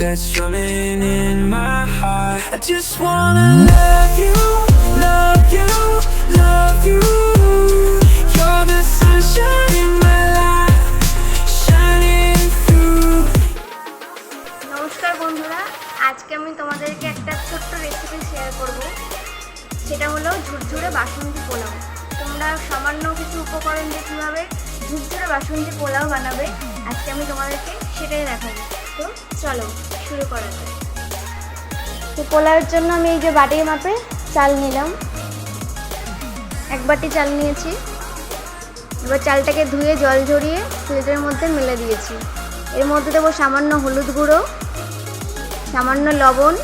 that's drumming in my heart. I just wanna love you, love you, love you. You're the sunshine in my life, shining through. নমস্কার বন্ধুরা আজকে আমি তোমাদেরকে একটা ছোট্ট recipe share করব সেটা হলো ঝুরঝুরে বাসন্তী পোলাও তোমরা সামান্য কিছু উপকরণ দিয়ে কীভাবে ঝুরঝুরে বাসন্তী পোলাও বানাবে আজকে আমি তোমাদেরকে সেটাই দেখাবো তো চলো, শুরু করা যাক। তো পোলাওয়ের জন্য আমি এই যে বাটির মাপে চাল নিলাম। এক বাটি চাল নিয়েছি। এবার চালটাকে ধুয়ে, জল ঝরিয়ে ফ্রিজের মধ্যে মেলে দিয়েছি। এর মধ্যে দেবো সামান্য হলুদ গুঁড়ো, সামান্য লবণ।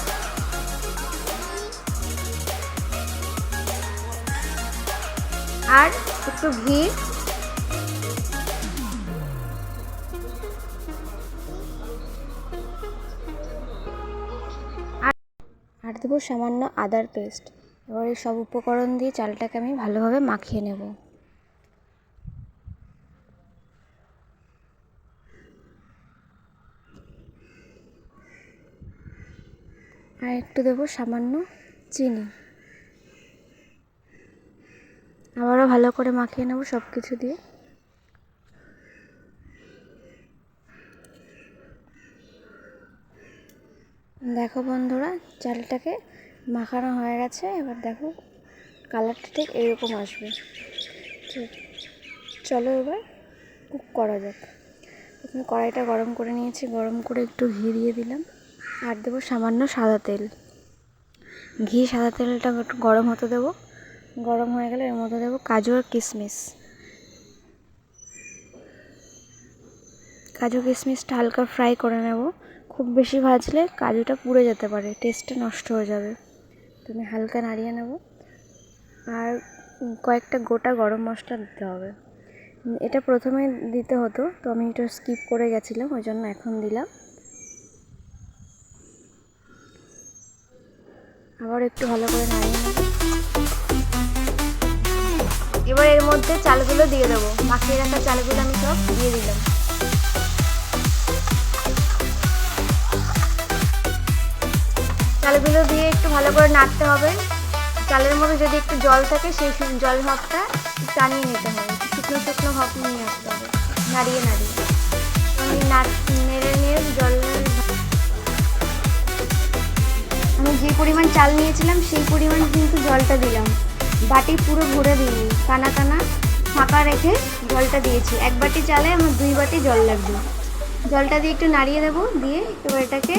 আর একটু ঘি। দেবো সামান্য আদার পেস্ট। এবার এই সব উপকরণ দিয়ে চালটাকে আমি ভালোভাবে মাখিয়ে নেব। আর একটু দেবো সামান্য চিনি। আবারও ভালো করে মাখিয়ে নেব সব কিছু দিয়ে। দেখো বন্ধুরা, চালটাকে মাখানো হয়ে গেছে। এবার দেখো, কালারটা ঠিক এইরকম আসবে। চলো এবার কুক করা যাক। প্রথমে কড়াইটা গরম করে নিয়েছি। গরম করে একটু ঘি দিয়ে দিলাম। আর দেবো সামান্য সাদা তেল। ঘি, সাদা তেলটা একটু গরম হতে দেবো। গরম হয়ে গেলে এর মধ্যে দেবো কাজু আর কিশমিশ। কাজু, কিশমিশটা হালকা ফ্রাই করে নেব। খুব বেশি ভাজলে কাজুটা পুড়ে যেতে পারে টেস্টটা নষ্ট হয়ে যাবে। তুমি হালকা নাড়িয়ে নেব। আর কয়েকটা গোটা গরম মশলা দিতে হবে। এটা প্রথমে দিতে হতো, তো আমি এটা স্কিপ করে গেছিলাম, ওই জন্য এখন দিলাম। আবার একটু ভালো করে নাড়িয়ে নেব। এবার এর মধ্যে চালগুলো দিয়ে দেবো। মাখিয়ে রাখা চালগুলো আমি সব দিয়ে দিলাম। চালগুলো দিয়ে একটু ভালো করে নাড়তে হবে। চালের মধ্যে যদি একটু জল থাকে, সেই জল ভাবটা টানিয়ে নিতে হবে। শুকনো শুকনো ভাব নিয়ে আসতে হবে। নাড়িয়ে নাড়িয়ে। আমি নেড়ে নিয়ে জল আমি যে পরিমাণ চাল নিয়েছিলাম, সেই পরিমাণ কিন্তু জলটা দিলাম। বাটি পুরো ভরে দিইনি। কানা কানা ফাঁকা রেখে জলটা দিয়েছি। এক বাটি চালে আমার দুই বাটি জল লাগবে। জলটা দিয়ে একটু নাড়িয়ে দেবো। দিয়ে এবার এটাকে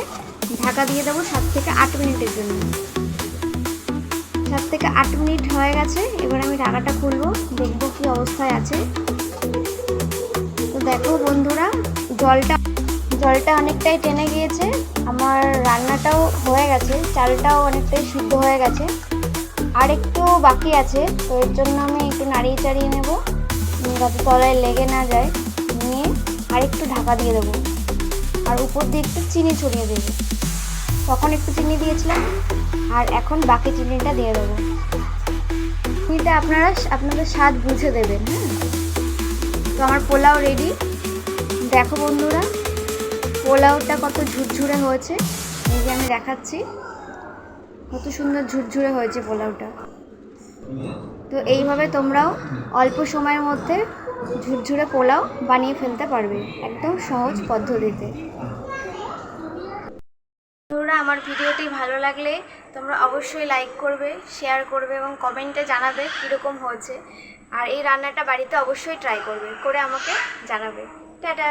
ঢাকা দিয়ে দেবো সাত থেকে আট মিনিটের জন্য। সাত থেকে আট মিনিট হয়ে গেছে, এবার আমি ঢাকাটা খুলবো, দেখব কি অবস্থায় আছে। তো দেখো বন্ধুরা, জলটা জলটা অনেকটাই টেনে গিয়েছে, আমার রান্নাটাও হয়ে গেছে, চালটাও অনেকটাই সিদ্ধ হয়ে গেছে। আর একটু বাকি আছে, তো এর জন্য আমি একটু নাড়িয়ে চাড়িয়ে নেব যাতে তলায় লেগে না যায়। নিয়ে আর একটু ঢাকা দিয়ে দেবো। আর উপর দিয়ে একটু চিনি ছড়িয়ে দেবো। তখন একটু চিনি দিয়েছিলাম, আর এখন বাকি চিনিটা দিয়ে দেবো। চিনিটা আপনারা আপনাদের স্বাদ বুঝে দেবেন হ্যাঁ? তো আমার পোলাও রেডি দেখো বন্ধুরা, পোলাওটা কত ঝুরঝুরে হয়েছে। এই যে আমি দেখাচ্ছি, কত সুন্দর ঝুরঝুরে হয়েছে পোলাওটা। তো এইভাবে তোমরাও অল্প সময়ের মধ্যে ঝুরঝুরে পোলাও বানিয়ে ফেলতে পারবে, একদম সহজ পদ্ধতিতে। আমার ভিডিওটি ভালো লাগলে তোমরা অবশ্যই লাইক করবে শেয়ার করবে এবং কমেন্টে জানাবে কীরকম হয়েছে। আর এই রান্নাটা বাড়িতে অবশ্যই ট্রাই করবে, করে আমাকে জানাবে। টাটা!